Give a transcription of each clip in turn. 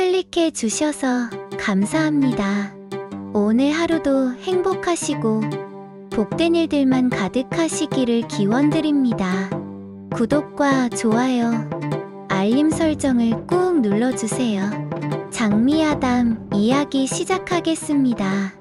클릭해 주셔서 감사합니다. 오늘 하루도 행복하시고 복된 일들만 가득하시기를 기원드립니다. 구독과 좋아요, 알림 설정을 꾹 눌러주세요. 장미아담 이야기 시작하겠습니다.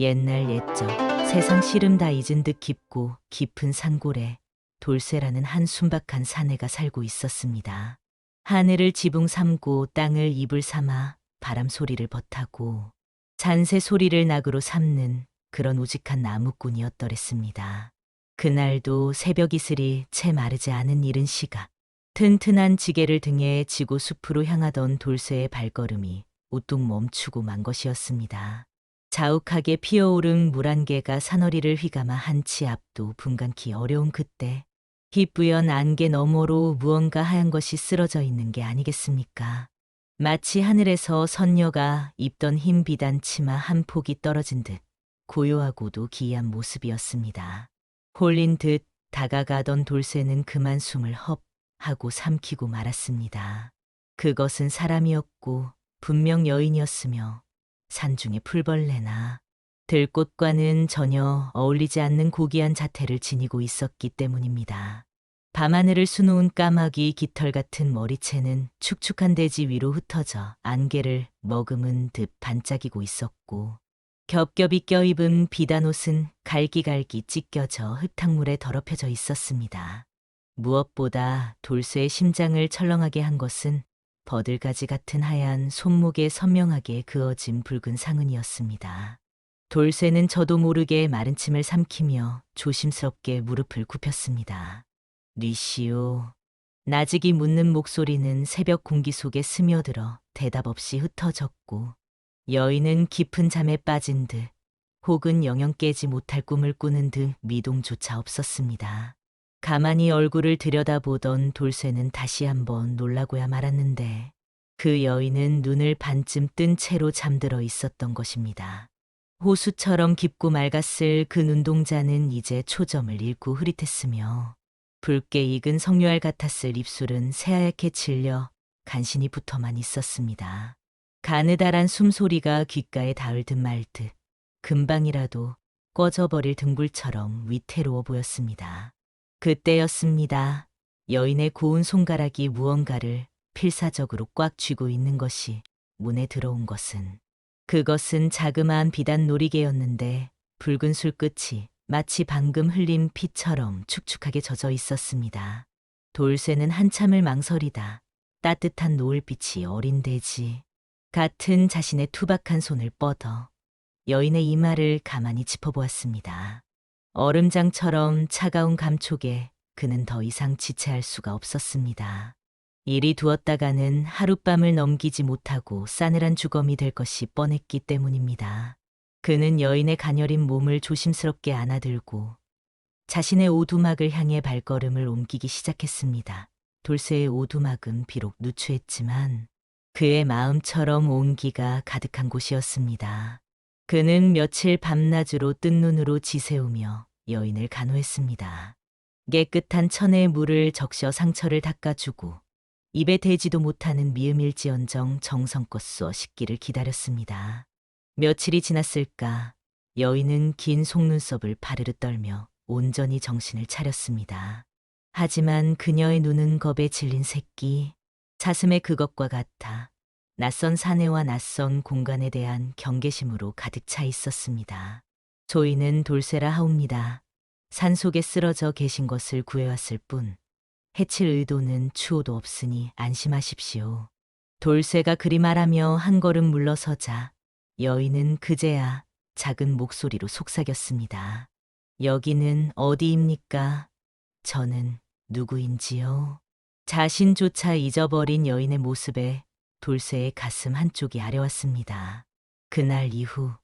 옛날 옛적 세상 시름 다 잊은 듯 깊고 깊은 산골에 돌쇠라는 한 순박한 사내가 살고 있었습니다. 하늘을 지붕 삼고 땅을 이불 삼아 바람 소리를 버타고 잔새 소리를 낙으로 삼는 그런 우직한 나무꾼이었더랬습니다. 그날도 새벽 이슬이 채 마르지 않은 이른 시각 튼튼한 지게를 등에 지고 숲으로 향하던 돌쇠의 발걸음이 우뚝 멈추고 만 것이었습니다. 자욱하게 피어오른 물 한 개가 사너리를 휘감아 한 치 앞도 분간키 어려운 그때 희뿌연 안개 너머로 무언가 하얀 것이 쓰러져 있는 게 아니겠습니까? 마치 하늘에서 선녀가 입던 흰 비단 치마 한 폭이 떨어진 듯 고요하고도 기이한 모습이었습니다. 홀린 듯 다가가던 돌쇠는 그만 숨을 헙 하고 삼키고 말았습니다. 그것은 사람이었고 분명 여인이었으며 산중의 풀벌레나 들꽃과는 전혀 어울리지 않는 고귀한 자태를 지니고 있었기 때문입니다. 밤하늘을 수놓은 까마귀 깃털 같은 머리채는 축축한 대지 위로 흩어져 안개를 머금은 듯 반짝이고 있었고 겹겹이 껴입은 비단 옷은 갈기갈기 찢겨져 흙탕물에 더럽혀져 있었습니다. 무엇보다 돌쇠의 심장을 철렁하게 한 것은 버들가지 같은 하얀 손목에 선명하게 그어진 붉은 상흔이었습니다. 돌쇠는 저도 모르게 마른 침을 삼키며 조심스럽게 무릎을 굽혔습니다. 리시오. 나직이 묻는 목소리는 새벽 공기 속에 스며들어 대답 없이 흩어졌고 여인은 깊은 잠에 빠진 듯 혹은 영영 깨지 못할 꿈을 꾸는 듯 미동조차 없었습니다. 가만히 얼굴을 들여다보던 돌쇠는 다시 한번 놀라고야 말았는데 그 여인은 눈을 반쯤 뜬 채로 잠들어 있었던 것입니다. 호수처럼 깊고 맑았을 그 눈동자는 이제 초점을 잃고 흐릿했으며 붉게 익은 석류알 같았을 입술은 새하얗게 질려 간신히 붙어만 있었습니다. 가느다란 숨소리가 귓가에 닿을 듯 말 듯 금방이라도 꺼져버릴 등불처럼 위태로워 보였습니다. 그때였습니다. 여인의 고운 손가락이 무언가를 필사적으로 꽉 쥐고 있는 것이 문에 들어온 것은 그것은 자그마한 비단 놀이개였는데 붉은 술끝이 마치 방금 흘린 피처럼 축축하게 젖어 있었습니다. 돌쇠는 한참을 망설이다 따뜻한 노을빛이 어린 돼지 같은 자신의 투박한 손을 뻗어 여인의 이마를 가만히 짚어보았습니다. 얼음장처럼 차가운 감촉에 그는 더 이상 지체할 수가 없었습니다. 이리 두었다가는 하룻밤을 넘기지 못하고 싸늘한 주검이 될 것이 뻔했기 때문입니다. 그는 여인의 가녀린 몸을 조심스럽게 안아들고 자신의 오두막을 향해 발걸음을 옮기기 시작했습니다. 돌쇠의 오두막은 비록 누추했지만 그의 마음처럼 온기가 가득한 곳이었습니다. 그는 며칠 밤낮으로 뜬 눈으로 지새우며 여인을 간호했습니다. 깨끗한 천의 물을 적셔 상처를 닦아주고 입에 대지도 못하는 미음일지언정 정성껏 쏘어 씻기를 기다렸습니다. 며칠이 지났을까 여인은 긴 속눈썹을 파르르 떨며 온전히 정신을 차렸습니다. 하지만 그녀의 눈은 겁에 질린 새끼, 사슴의 그것과 같아 낯선 사내와 낯선 공간에 대한 경계심으로 가득 차 있었습니다. 조이는 돌쇠라 하옵니다. 산속에 쓰러져 계신 것을 구해왔을 뿐 해칠 의도는 추호도 없으니 안심하십시오. 돌쇠가 그리 말하며 한 걸음 물러서자 여인은 그제야 작은 목소리로 속삭였습니다. 여기는 어디입니까? 저는 누구인지요? 자신조차 잊어버린 여인의 모습에 돌쇠의 가슴 한쪽이 아려왔습니다. 그날 이후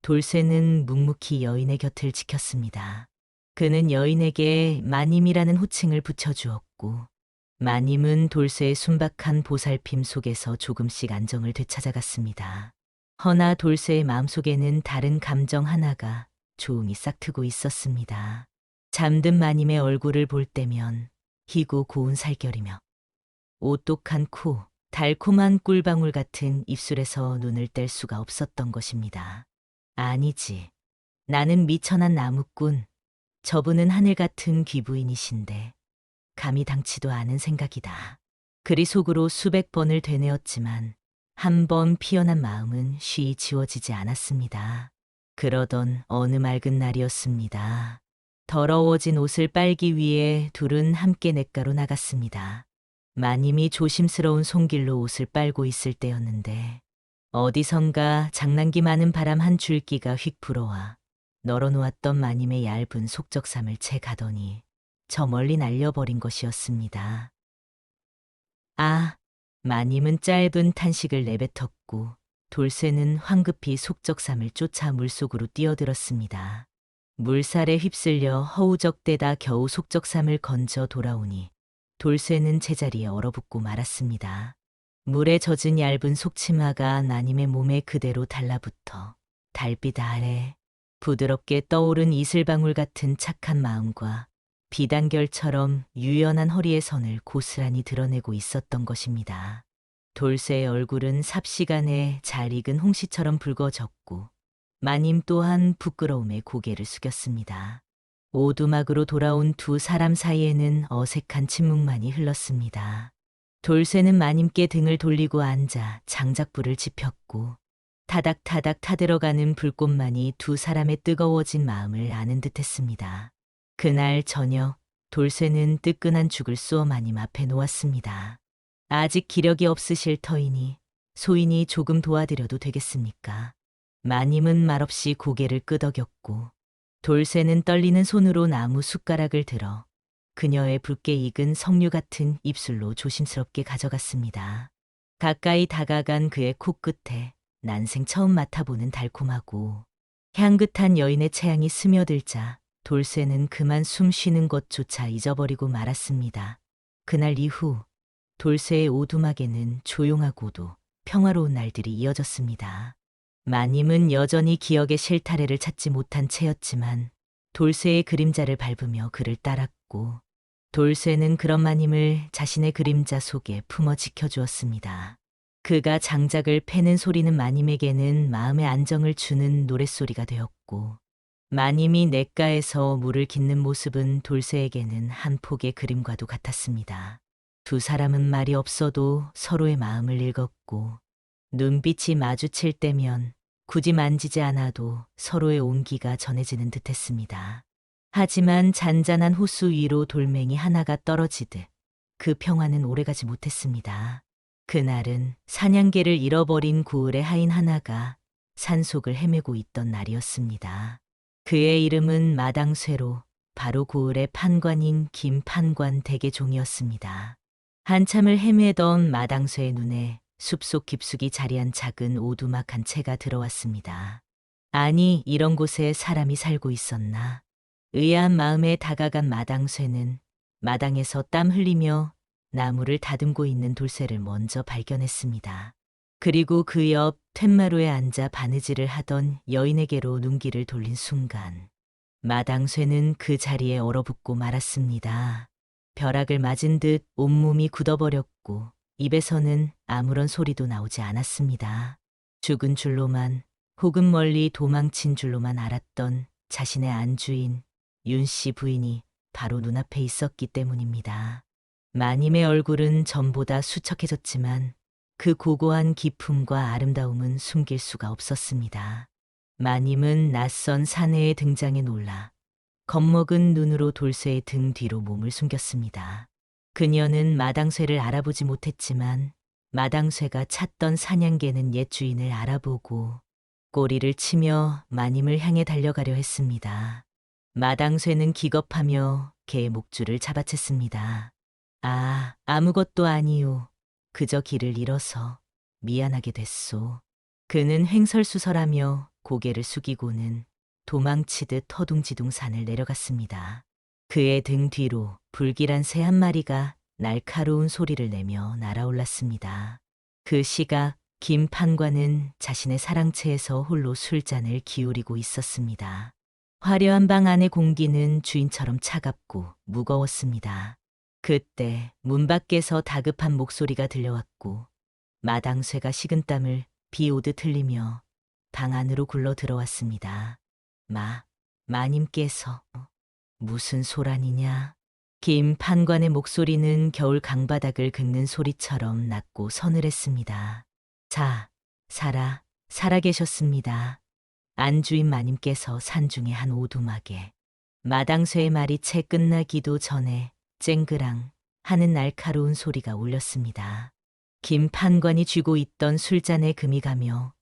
돌쇠는 묵묵히 여인의 곁을 지켰습니다. 그는 여인에게 마님이라는 호칭을 붙여주었고 마님은 돌쇠의 순박한 보살핌 속에서 조금씩 안정을 되찾아갔습니다. 허나 돌쇠의 마음속에는 다른 감정 하나가 조용히 싹트고 있었습니다. 잠든 마님의 얼굴을 볼 때면 희고 고운 살결이며 오똑한 코, 달콤한 꿀방울 같은 입술에서 눈을 뗄 수가 없었던 것입니다. 아니지. 나는 미천한 나무꾼. 저분은 하늘 같은 귀부인이신데 감히 당치도 않은 생각이다. 그리 속으로 수백 번을 되뇌었지만 한 번 피어난 마음은 쉬이 지워지지 않았습니다. 그러던 어느 맑은 날이었습니다. 더러워진 옷을 빨기 위해 둘은 함께 냇가로 나갔습니다. 마님이 조심스러운 손길로 옷을 빨고 있을 때였는데 어디선가 장난기 많은 바람 한 줄기가 휙 불어와 널어놓았던 마님의 얇은 속적삼을 채 가더니 저 멀리 날려버린 것이었습니다. 아, 마님은 짧은 탄식을 내뱉었고 돌쇠는 황급히 속적삼을 쫓아 물속으로 뛰어들었습니다. 물살에 휩쓸려 허우적대다 겨우 속적삼을 건져 돌아오니 돌쇠는 제자리에 얼어붙고 말았습니다. 물에 젖은 얇은 속치마가 나님의 몸에 그대로 달라붙어 달빛 아래 부드럽게 떠오른 이슬방울 같은 착한 마음과 비단결처럼 유연한 허리의 선을 고스란히 드러내고 있었던 것입니다. 돌쇠의 얼굴은 삽시간에 잘 익은 홍시처럼 붉어졌고 마님 또한 부끄러움에 고개를 숙였습니다. 오두막으로 돌아온 두 사람 사이에는 어색한 침묵만이 흘렀습니다. 돌쇠는 마님께 등을 돌리고 앉아 장작불을 지폈고 타닥타닥 타들어가는 불꽃만이 두 사람의 뜨거워진 마음을 아는 듯했습니다. 그날 저녁 돌쇠는 뜨끈한 죽을 쏘어 마님 앞에 놓았습니다. 아직 기력이 없으실 터이니 소인이 조금 도와드려도 되겠습니까? 마님은 말없이 고개를 끄덕였고 돌쇠는 떨리는 손으로 나무 숟가락을 들어 그녀의 붉게 익은 석류 같은 입술로 조심스럽게 가져갔습니다. 가까이 다가간 그의 코끝에 난생 처음 맡아보는 달콤하고 향긋한 여인의 체향이 스며들자 돌쇠는 그만 숨 쉬는 것조차 잊어버리고 말았습니다. 그날 이후 돌쇠의 오두막에는 조용하고도 평화로운 날들이 이어졌습니다. 마님은 여전히 기억의 실타래를 찾지 못한 채였지만 돌쇠의 그림자를 밟으며 그를 따랐고 돌쇠는 그런 마님을 자신의 그림자 속에 품어 지켜주었습니다. 그가 장작을 패는 소리는 마님에게는 마음의 안정을 주는 노랫소리가 되었고 마님이 냇가에서 물을 깃는 모습은 돌쇠에게는 한 폭의 그림과도 같았습니다. 두 사람은 말이 없어도 서로의 마음을 읽었고 눈빛이 마주칠 때면 굳이 만지지 않아도 서로의 온기가 전해지는 듯했습니다. 하지만 잔잔한 호수 위로 돌멩이 하나가 떨어지듯 그 평화는 오래가지 못했습니다. 그날은 사냥개를 잃어버린 고을의 하인 하나가 산속을 헤매고 있던 날이었습니다. 그의 이름은 마당쇠로 바로 고을의 판관인 김판관 대개종이었습니다. 한참을 헤매던 마당쇠의 눈에 숲속 깊숙이 자리한 작은 오두막 한 채가 들어왔습니다. 아니, 이런 곳에 사람이 살고 있었나? 의아한 마음에 다가간 마당쇠는 마당에서 땀 흘리며 나무를 다듬고 있는 돌쇠를 먼저 발견했습니다. 그리고 그 옆 툇마루에 앉아 바느질을 하던 여인에게로 눈길을 돌린 순간 마당쇠는 그 자리에 얼어붙고 말았습니다. 벼락을 맞은 듯 온몸이 굳어버렸고 입에서는 아무런 소리도 나오지 않았습니다. 죽은 줄로만 혹은 멀리 도망친 줄로만 알았던 자신의 안주인 윤 씨 부인이 바로 눈앞에 있었기 때문입니다. 마님의 얼굴은 전보다 수척해졌지만 그 고고한 기품과 아름다움은 숨길 수가 없었습니다. 마님은 낯선 사내의 등장에 놀라 겁먹은 눈으로 돌쇠의 등 뒤로 몸을 숨겼습니다. 그녀는 마당쇠를 알아보지 못했지만 마당쇠가 찾던 사냥개는 옛 주인을 알아보고 꼬리를 치며 마님을 향해 달려가려 했습니다. 마당쇠는 기겁하며 개의 목줄을 잡아챘습니다. 아, 아무것도 아니요. 그저 길을 잃어서 미안하게 됐소. 그는 횡설수설하며 고개를 숙이고는 도망치듯 허둥지둥 산을 내려갔습니다. 그의 등 뒤로 불길한 새 한 마리가 날카로운 소리를 내며 날아올랐습니다. 그 시각 김 판관은 자신의 사랑채에서 홀로 술잔을 기울이고 있었습니다. 화려한 방 안의 공기는 주인처럼 차갑고 무거웠습니다. 그때 문 밖에서 다급한 목소리가 들려왔고 마당쇠가 식은 땀을 비 오듯 흘리며 방 안으로 굴러 들어왔습니다. 마, 마님께서 무슨 소란이냐? 김 판관의 목소리는 겨울 강바닥을 긁는 소리처럼 낮고 서늘했습니다. 자, 살아, 살아계셨습니다. 안주인 마님께서 산중의 한 오두막에 마당쇠의 말이 채 끝나기도 전에 쨍그랑 하는 날카로운 소리가 울렸습니다. 김 판관이 쥐고 있던 술잔에 금이 가며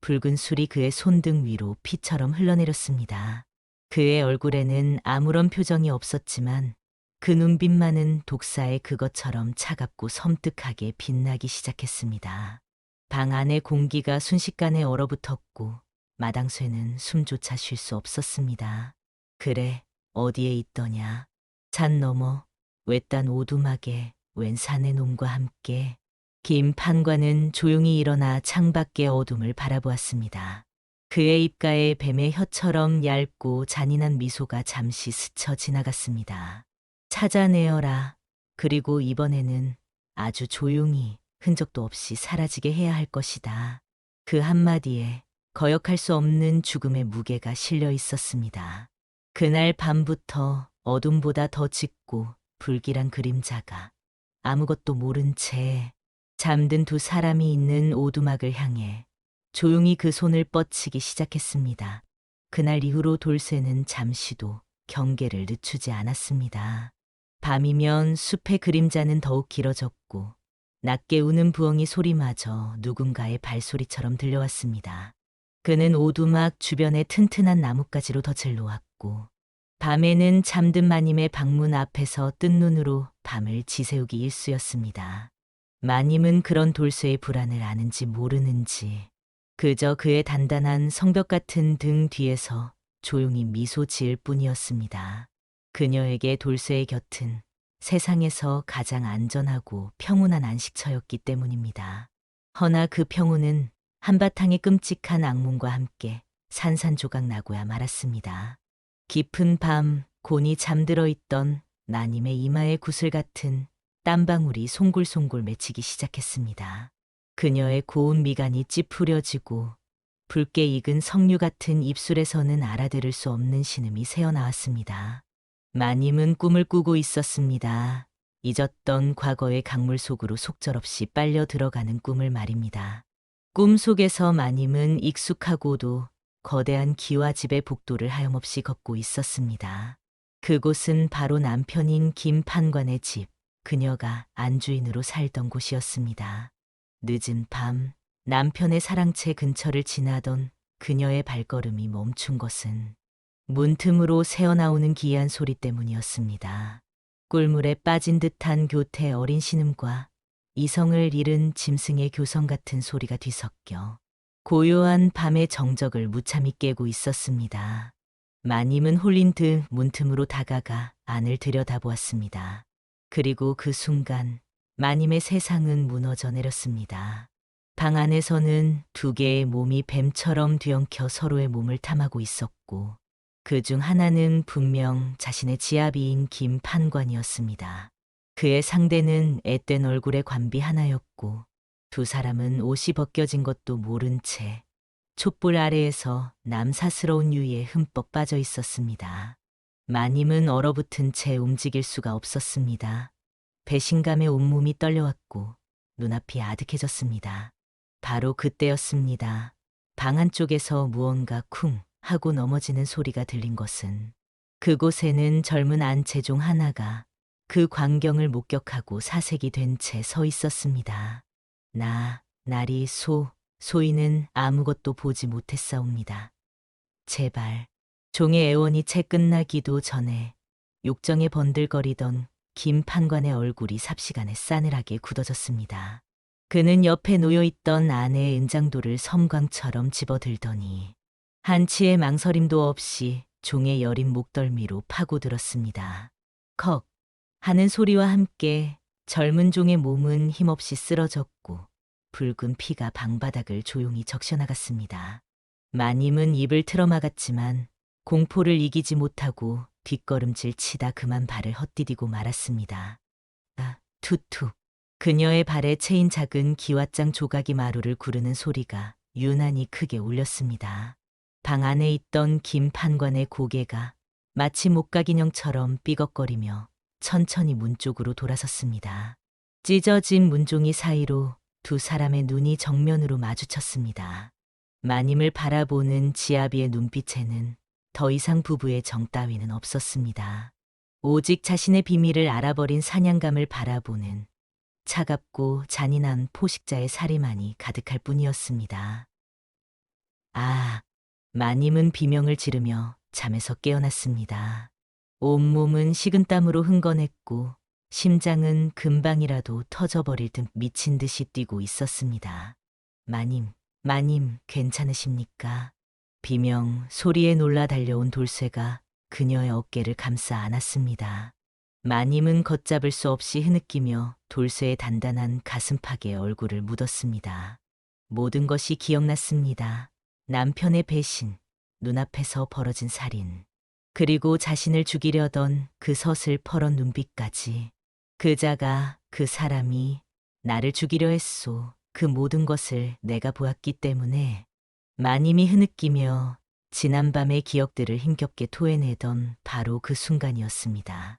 붉은 술이 그의 손등 위로 피처럼 흘러내렸습니다. 그의 얼굴에는 아무런 표정이 없었지만 그 눈빛만은 독사의 그것처럼 차갑고 섬뜩하게 빛나기 시작했습니다. 방 안의 공기가 순식간에 얼어붙었고 마당쇠는 숨조차 쉴 수 없었습니다. 그래, 어디에 있더냐. 산 너머, 외딴 오두막에 웬 산의 놈과 함께 김 판관은 조용히 일어나 창밖의 어둠을 바라보았습니다. 그의 입가에 뱀의 혀처럼 얇고 잔인한 미소가 잠시 스쳐 지나갔습니다. 찾아내어라. 그리고 이번에는 아주 조용히 흔적도 없이 사라지게 해야 할 것이다. 그 한마디에 거역할 수 없는 죽음의 무게가 실려 있었습니다. 그날 밤부터 어둠보다 더 짙고 불길한 그림자가 아무것도 모른 채 잠든 두 사람이 있는 오두막을 향해 조용히 그 손을 뻗치기 시작했습니다. 그날 이후로 돌쇠는 잠시도 경계를 늦추지 않았습니다. 밤이면 숲의 그림자는 더욱 길어졌고 낮게 우는 부엉이 소리마저 누군가의 발소리처럼 들려왔습니다. 그는 오두막 주변에 튼튼한 나뭇가지로 덫을 놓았고 밤에는 잠든 마님의 방문 앞에서 뜬 눈으로 밤을 지새우기 일쑤였습니다. 마님은 그런 돌쇠의 불안을 아는지 모르는지 그저 그의 단단한 성벽 같은 등 뒤에서 조용히 미소 지을 뿐이었습니다. 그녀에게 돌쇠의 곁은 세상에서 가장 안전하고 평온한 안식처였기 때문입니다. 허나 그 평온은 한바탕의 끔찍한 악몽과 함께 산산조각 나고야 말았습니다. 깊은 밤 곤히 잠들어 있던 나님의 이마에 구슬 같은 땀방울이 송골송골 맺히기 시작했습니다. 그녀의 고운 미간이 찌푸려지고 붉게 익은 석류 같은 입술에서는 알아들을 수 없는 신음이 새어나왔습니다. 마님은 꿈을 꾸고 있었습니다. 잊었던 과거의 강물 속으로 속절없이 빨려 들어가는 꿈을 말입니다. 꿈 속에서 마님은 익숙하고도 거대한 기와 집의 복도를 하염없이 걷고 있었습니다. 그곳은 바로 남편인 김 판관의 집, 그녀가 안주인으로 살던 곳이었습니다. 늦은 밤, 남편의 사랑채 근처를 지나던 그녀의 발걸음이 멈춘 것은 문틈으로 새어나오는 기이한 소리 때문이었습니다. 꿀물에 빠진 듯한 교태 어린 신음과 이성을 잃은 짐승의 교성 같은 소리가 뒤섞여 고요한 밤의 정적을 무참히 깨고 있었습니다. 마님은 홀린 듯 문틈으로 다가가 안을 들여다보았습니다. 그리고 그 순간 마님의 세상은 무너져 내렸습니다. 방 안에서는 두 개의 몸이 뱀처럼 뒤엉켜 서로의 몸을 탐하고 있었고 그 중 하나는 분명 자신의 지아비인 김 판관이었습니다. 그의 상대는 앳된 얼굴의 관비 하나였고 두 사람은 옷이 벗겨진 것도 모른 채 촛불 아래에서 남사스러운 유에 흠뻑 빠져 있었습니다. 마님은 얼어붙은 채 움직일 수가 없었습니다. 배신감에 온몸이 떨려왔고 눈앞이 아득해졌습니다. 바로 그때였습니다. 방 안쪽에서 무언가 쿵 하고 넘어지는 소리가 들린 것은 그곳에는 젊은 안채 중 하나가 그 광경을 목격하고 사색이 된 채 서 있었습니다. 나, 나리, 소, 소희는 아무것도 보지 못했사옵니다. 제발, 종의 애원이 채 끝나기도 전에 욕정에 번들거리던 김 판관의 얼굴이 삽시간에 싸늘하게 굳어졌습니다. 그는 옆에 놓여있던 아내의 은장도를 섬광처럼 집어들더니 한치의 망설임도 없이 종의 여린 목덜미로 파고들었습니다. 컥 하는 소리와 함께 젊은 종의 몸은 힘없이 쓰러졌고 붉은 피가 방바닥을 조용히 적셔나갔습니다. 마님은 입을 틀어막았지만 공포를 이기지 못하고 뒷걸음질 치다 그만 발을 헛디디고 말았습니다. 아, 투투. 그녀의 발에 채인 작은 기왓장 조각이 마루를 구르는 소리가 유난히 크게 울렸습니다. 방 안에 있던 김 판관의 고개가 마치 목각 인형처럼 삐걱거리며 천천히 문 쪽으로 돌아섰습니다. 찢어진 문종이 사이로 두 사람의 눈이 정면으로 마주쳤습니다. 마님을 바라보는 지아비의 눈빛에는 더 이상 부부의 정 따위는 없었습니다. 오직 자신의 비밀을 알아버린 사냥감을 바라보는 차갑고 잔인한 포식자의 살이만이 가득할 뿐이었습니다. 아, 마님은 비명을 지르며 잠에서 깨어났습니다. 온몸은 식은땀으로 흥건했고 심장은 금방이라도 터져버릴 듯 미친 듯이 뛰고 있었습니다. 마님, 마님, 괜찮으십니까? 비명 소리에 놀라 달려온 돌쇠가 그녀의 어깨를 감싸 안았습니다. 마님은 걷잡을 수 없이 흐느끼며 돌쇠의 단단한 가슴팍에 얼굴을 묻었습니다. 모든 것이 기억났습니다. 남편의 배신, 눈앞에서 벌어진 살인, 그리고 자신을 죽이려던 그 서슬퍼런 눈빛까지. 그자가, 그 사람이 나를 죽이려 했소. 그 모든 것을 내가 보았기 때문에 마님이 흐느끼며 지난밤의 기억들을 힘겹게 토해내던 바로 그 순간이었습니다.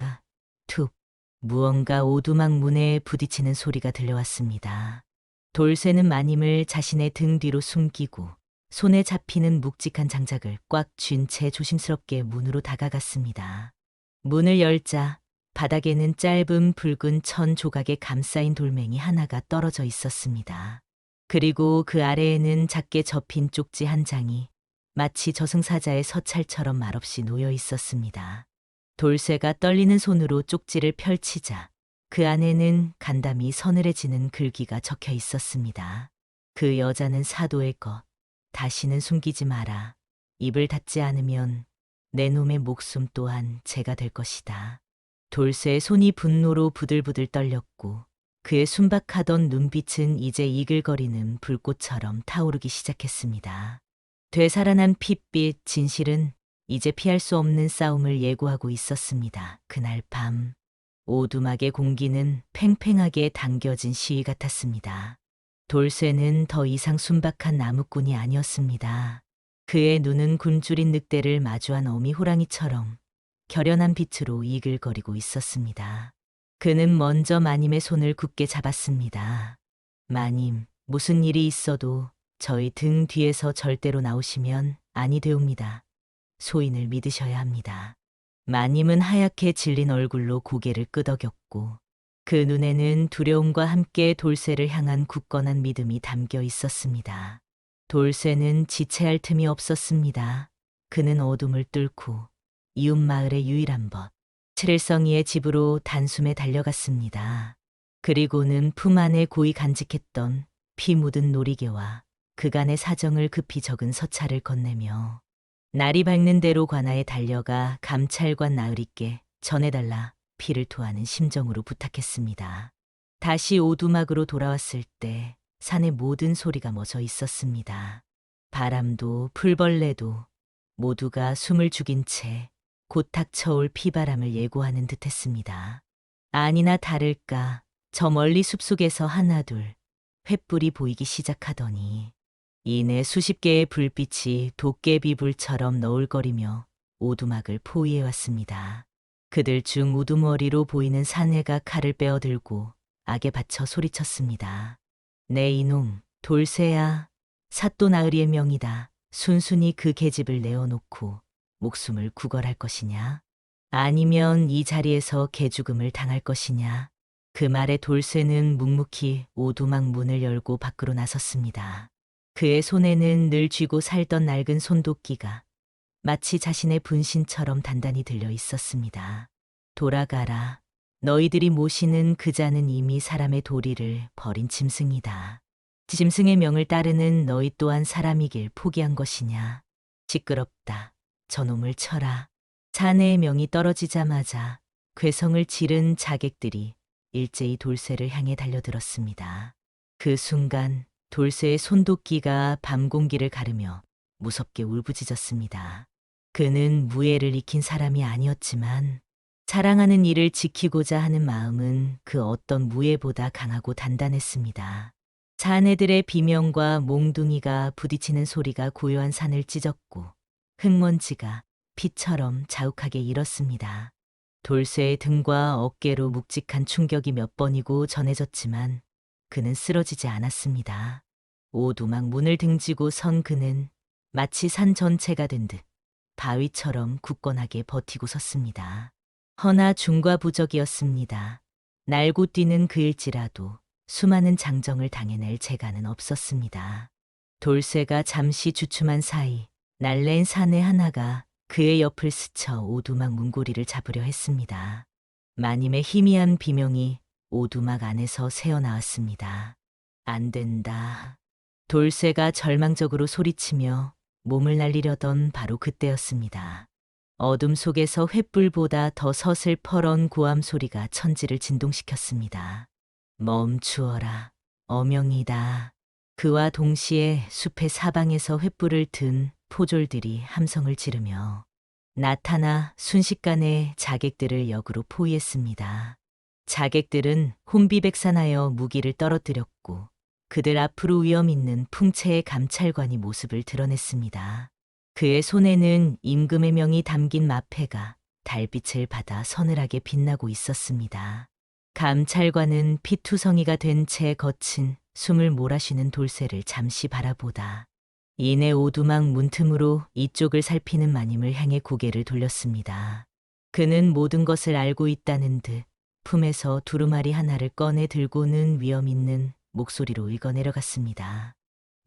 아, 툭. 무언가 오두막 문에 부딪히는 소리가 들려왔습니다. 돌쇠는 마님을 자신의 등 뒤로 숨기고 손에 잡히는 묵직한 장작을 꽉 쥔 채 조심스럽게 문으로 다가갔습니다. 문을 열자 바닥에는 짧은 붉은 천 조각에 감싸인 돌멩이 하나가 떨어져 있었습니다. 그리고 그 아래에는 작게 접힌 쪽지 한 장이 마치 저승사자의 서찰처럼 말없이 놓여 있었습니다. 돌쇠가 떨리는 손으로 쪽지를 펼치자 그 안에는 간담이 서늘해지는 글귀가 적혀 있었습니다. 그 여자는 사도의 것, 다시는 숨기지 마라. 입을 닫지 않으면 내 놈의 목숨 또한 제가 될 것이다. 돌쇠의 손이 분노로 부들부들 떨렸고 그의 순박하던 눈빛은 이제 이글거리는 불꽃처럼 타오르기 시작했습니다. 되살아난 핏빛 진실은 이제 피할 수 없는 싸움을 예고하고 있었습니다. 그날 밤 오두막의 공기는 팽팽하게 당겨진 시위 같았습니다. 돌쇠는 더 이상 순박한 나무꾼이 아니었습니다. 그의 눈은 굶주린 늑대를 마주한 어미 호랑이처럼 결연한 빛으로 이글거리고 있었습니다. 그는 먼저 마님의 손을 굳게 잡았습니다. 마님, 무슨 일이 있어도 저희 등 뒤에서 절대로 나오시면 아니 되옵니다. 소인을 믿으셔야 합니다. 마님은 하얗게 질린 얼굴로 고개를 끄덕였고 그 눈에는 두려움과 함께 돌쇠를 향한 굳건한 믿음이 담겨 있었습니다. 돌쇠는 지체할 틈이 없었습니다. 그는 어둠을 뚫고 이웃 마을의 유일한 벗, 칠일성이의 집으로 단숨에 달려갔습니다. 그리고는 품 안에 고이 간직했던 피 묻은 놀이개와 그간의 사정을 급히 적은 서찰을 건네며 날이 밝는 대로 관아에 달려가 감찰관 나으리께 전해달라 피를 토하는 심정으로 부탁했습니다. 다시 오두막으로 돌아왔을 때 산의 모든 소리가 멎어 있었습니다. 바람도 풀벌레도 모두가 숨을 죽인 채 곧 닥쳐올 피바람을 예고하는 듯했습니다. 아니나 다를까 저 멀리 숲속에서 하나둘 횃불이 보이기 시작하더니 이내 수십 개의 불빛이 도깨비 불처럼 너울거리며 오두막을 포위해왔습니다. 그들 중 우두머리로 보이는 사내가 칼을 빼어들고 악에 받쳐 소리쳤습니다. 내 이놈, 돌쇠야, 사또 나으리의 명이다. 순순히 그 계집을 내어놓고 목숨을 구걸할 것이냐? 아니면 이 자리에서 개죽음을 당할 것이냐? 그 말에 돌쇠는 묵묵히 오두막 문을 열고 밖으로 나섰습니다. 그의 손에는 늘 쥐고 살던 낡은 손도끼가 마치 자신의 분신처럼 단단히 들려 있었습니다. 돌아가라. 너희들이 모시는 그 자는 이미 사람의 도리를 버린 짐승이다. 짐승의 명을 따르는 너희 또한 사람이길 포기한 것이냐. 시끄럽다. 저놈을 쳐라. 자네의 명이 떨어지자마자 괴성을 지른 자객들이 일제히 돌쇠를 향해 달려들었습니다. 그 순간 돌쇠의 손도끼가 밤 공기를 가르며 무섭게 울부짖었습니다. 그는 무예를 익힌 사람이 아니었지만 사랑하는 이를 지키고자 하는 마음은 그 어떤 무예보다 강하고 단단했습니다. 사내들의 비명과 몽둥이가 부딪히는 소리가 고요한 산을 찢었고 흙먼지가 피처럼 자욱하게 일었습니다. 돌쇠의 등과 어깨로 묵직한 충격이 몇 번이고 전해졌지만 그는 쓰러지지 않았습니다. 오두막 문을 등지고 선 그는 마치 산 전체가 된 듯 바위처럼 굳건하게 버티고 섰습니다. 허나 중과부적이었습니다. 날고 뛰는 그일지라도 수많은 장정을 당해낼 재간은 없었습니다. 돌쇠가 잠시 주춤한 사이 날랜 사내 하나가 그의 옆을 스쳐 오두막 문고리를 잡으려 했습니다. 마님의 희미한 비명이 오두막 안에서 새어나왔습니다. 안 된다. 돌쇠가 절망적으로 소리치며 몸을 날리려던 바로 그때였습니다. 어둠 속에서 횃불보다 더 서슬퍼런 고함 소리가 천지를 진동시켰습니다. 멈추어라. 어명이다. 그와 동시에 숲의 사방에서 횃불을 든 포졸들이 함성을 지르며 나타나 순식간에 자객들을 역으로 포위했습니다. 자객들은 혼비백산하여 무기를 떨어뜨렸고 그들 앞으로 위험 있는 풍채의 감찰관이 모습을 드러냈습니다. 그의 손에는 임금의 명이 담긴 마패가 달빛을 받아 서늘하게 빛나고 있었습니다. 감찰관은 피투성이가 된 채 거친 숨을 몰아쉬는 돌쇠를 잠시 바라보다 이내 오두막 문틈으로 이쪽을 살피는 마님을 향해 고개를 돌렸습니다. 그는 모든 것을 알고 있다는 듯 품에서 두루마리 하나를 꺼내 들고는 위험 있는 목소리로 읽어 내려갔습니다.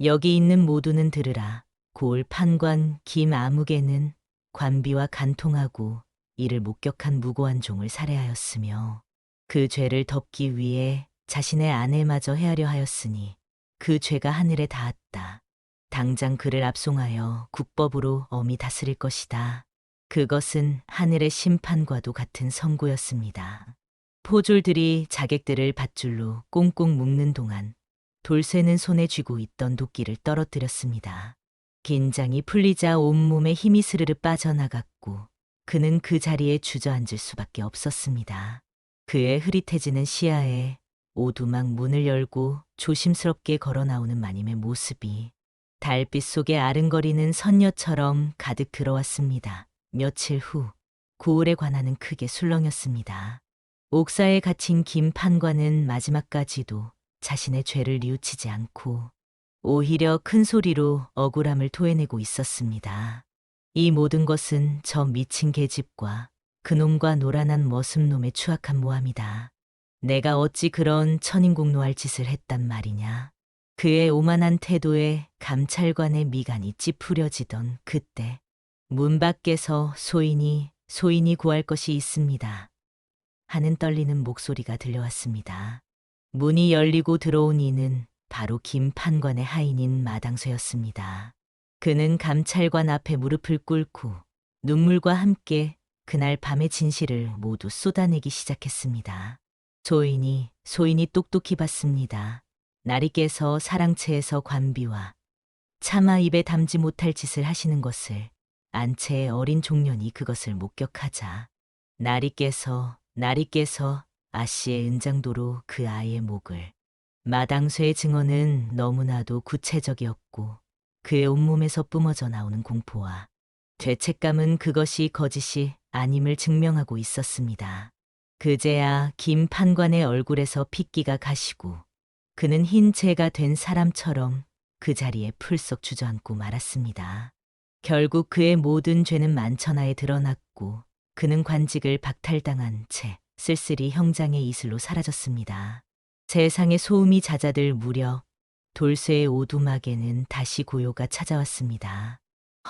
여기 있는 모두는 들으라. 고을 판관 김아무개는 관비와 간통하고 이를 목격한 무고한 종을 살해하였으며 그 죄를 덮기 위해 자신의 아내마저 헤아려 하였으니 그 죄가 하늘에 닿았다. 당장 그를 압송하여 국법으로 엄히 다스릴 것이다. 그것은 하늘의 심판과도 같은 선고였습니다. 포졸들이 자객들을 밧줄로 꽁꽁 묶는 동안 돌쇠는 손에 쥐고 있던 도끼를 떨어뜨렸습니다. 긴장이 풀리자 온몸에 힘이 스르르 빠져나갔고 그는 그 자리에 주저앉을 수밖에 없었습니다. 그의 흐릿해지는 시야에 오두막 문을 열고 조심스럽게 걸어 나오는 마님의 모습이 달빛 속에 아른거리는 선녀처럼 가득 들어왔습니다. 며칠 후 고을에 관하는 크게 술렁였습니다. 옥사에 갇힌 김 판관은 마지막까지도 자신의 죄를 뉘우치지 않고 오히려 큰 소리로 억울함을 토해내고 있었습니다. 이 모든 것은 저 미친 계집과 그놈과 노란한 머슴놈의 추악한 모함이다. 내가 어찌 그런 천인공노할 짓을 했단 말이냐. 그의 오만한 태도에 감찰관의 미간이 찌푸려지던 그때 문 밖에서 소인이 소인이 구할 것이 있습니다. 하는 떨리는 목소리가 들려왔습니다. 문이 열리고 들어온 이는 바로 김 판관의 하인인 마당쇠였습니다. 그는 감찰관 앞에 무릎을 꿇고 눈물과 함께 그날 밤의 진실을 모두 쏟아내기 시작했습니다. 소인이 소인이 똑똑히 봤습니다. 깨서 사랑채에서 관비와 차마 입에 담지 못할 짓을 하시는 것을 안채의 어린 종년이 그것을 목격하자 깨서 깨서 아씨의 은장도로 그 아이의 목을 마당쇠의 증언은 너무나도 구체적이었고 그의 온몸에서 뿜어져 나오는 공포와 죄책감은 그것이 거짓이 아님을 증명하고 있었습니다. 그제야 김 판관의 얼굴에서 핏기가 가시고 그는 흰 재가 된 사람처럼 그 자리에 풀썩 주저앉고 말았습니다. 결국 그의 모든 죄는 만천하에 드러났고 그는 관직을 박탈당한 채 쓸쓸히 형장의 이슬로 사라졌습니다. 세상의 소음이 잦아들 무렵 돌쇠의 오두막에는 다시 고요가 찾아왔습니다.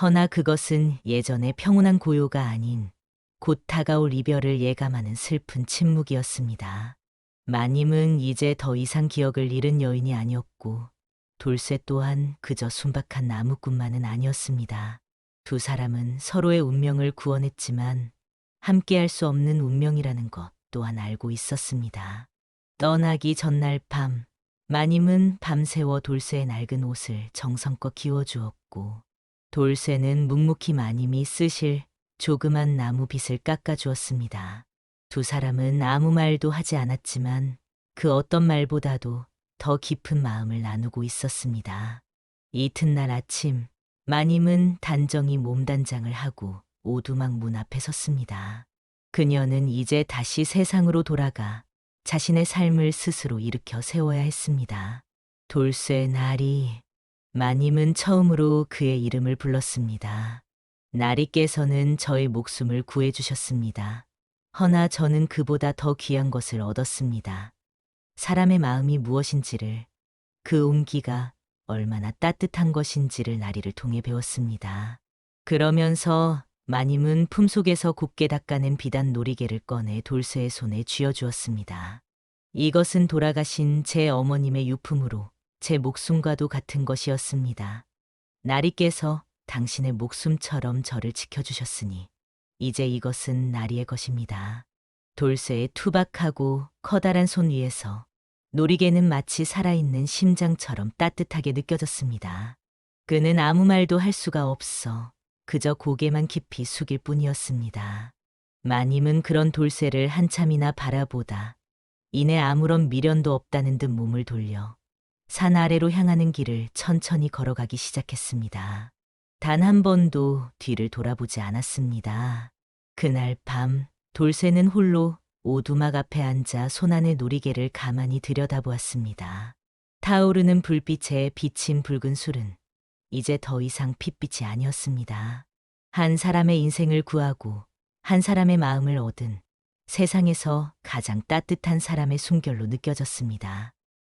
허나 그것은 예전의 평온한 고요가 아닌 곧 다가올 이별을 예감하는 슬픈 침묵이었습니다. 마님은 이제 더 이상 기억을 잃은 여인이 아니었고 돌쇠 또한 그저 순박한 나무꾼만은 아니었습니다. 두 사람은 서로의 운명을 구원했지만 함께할 수 없는 운명이라는 것 또한 알고 있었습니다. 떠나기 전날 밤, 마님은 밤새워 돌쇠의 낡은 옷을 정성껏 기워주었고, 돌쇠는 묵묵히 마님이 쓰실 조그만 나무 빗을 깎아주었습니다. 두 사람은 아무 말도 하지 않았지만 그 어떤 말보다도 더 깊은 마음을 나누고 있었습니다. 이튿날 아침, 마님은 단정히 몸단장을 하고 오두막 문 앞에 섰습니다. 그녀는 이제 다시 세상으로 돌아가 자신의 삶을 스스로 일으켜 세워야 했습니다. 돌쇠 나리. 마님은 처음으로 그의 이름을 불렀습니다. 나리께서는 저의 목숨을 구해주셨습니다. 허나 저는 그보다 더 귀한 것을 얻었습니다. 사람의 마음이 무엇인지를, 그 온기가 얼마나 따뜻한 것인지를 나리를 통해 배웠습니다. 그러면서 마님은 품속에서 곱게 닦아낸 비단 놀이개를 꺼내 돌쇠의 손에 쥐어주었습니다. 이것은 돌아가신 제 어머님의 유품으로 제 목숨과도 같은 것이었습니다. 나리께서 당신의 목숨처럼 저를 지켜주셨으니 이제 이것은 나리의 것입니다. 돌쇠의 투박하고 커다란 손 위에서 놀이개는 마치 살아있는 심장처럼 따뜻하게 느껴졌습니다. 그는 아무 말도 할 수가 없어 그저 고개만 깊이 숙일 뿐이었습니다. 마님은 그런 돌쇠를 한참이나 바라보다 이내 아무런 미련도 없다는 듯 몸을 돌려 산 아래로 향하는 길을 천천히 걸어가기 시작했습니다. 단 한 번도 뒤를 돌아보지 않았습니다. 그날 밤 돌쇠는 홀로 오두막 앞에 앉아 손안의 놀이개를 가만히 들여다보았습니다. 타오르는 불빛에 비친 붉은 술은 이제 더 이상 핏빛이 아니었습니다. 한 사람의 인생을 구하고 한 사람의 마음을 얻은 세상에서 가장 따뜻한 사람의 숨결로 느껴졌습니다.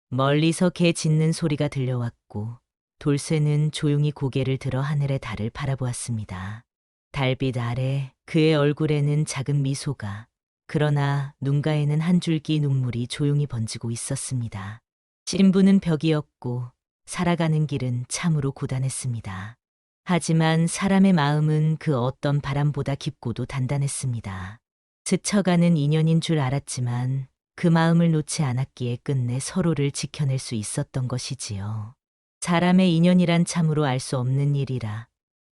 멀리서 개 짖는 소리가 들려왔고 돌쇠는 조용히 고개를 들어 하늘의 달을 바라보았습니다. 달빛 아래 그의 얼굴에는 작은 미소가 그러나 눈가에는 한 줄기 눈물이 조용히 번지고 있었습니다. 신부는 벽이었고 살아가는 길은 참으로 고단했습니다. 하지만 사람의 마음은 그 어떤 바람보다 깊고도 단단했습니다. 스쳐가는 인연인 줄 알았지만 그 마음을 놓지 않았기에 끝내 서로를 지켜낼 수 있었던 것이지요. 사람의 인연이란 참으로 알 수 없는 일이라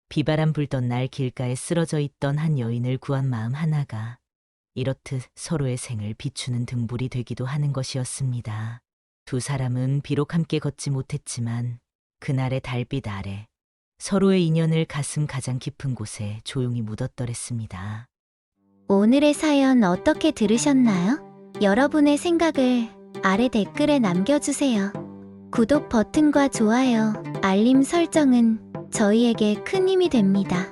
비바람 불던 날 길가에 쓰러져 있던 한 여인을 구한 마음 하나가 이렇듯 서로의 생을 비추는 등불이 되기도 하는 것이었습니다. 두 사람은 비록 함께 걷지 못했지만 그날의 달빛 아래 서로의 인연을 가슴 가장 깊은 곳에 조용히 묻었더랬습니다. 오늘의 사연 어떻게 들으셨나요? 여러분의 생각을 아래 댓글에 남겨주세요. 구독 버튼과 좋아요, 알림 설정은 저희에게 큰 힘이 됩니다.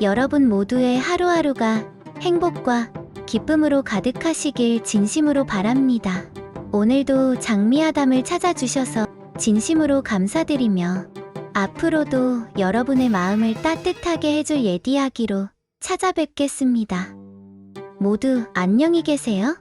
여러분 모두의 하루하루가 행복과 기쁨으로 가득하시길 진심으로 바랍니다. 오늘도 장미아담을 찾아주셔서 진심으로 감사드리며 앞으로도 여러분의 마음을 따뜻하게 해줄 예디하기로 찾아뵙겠습니다. 모두 안녕히 계세요.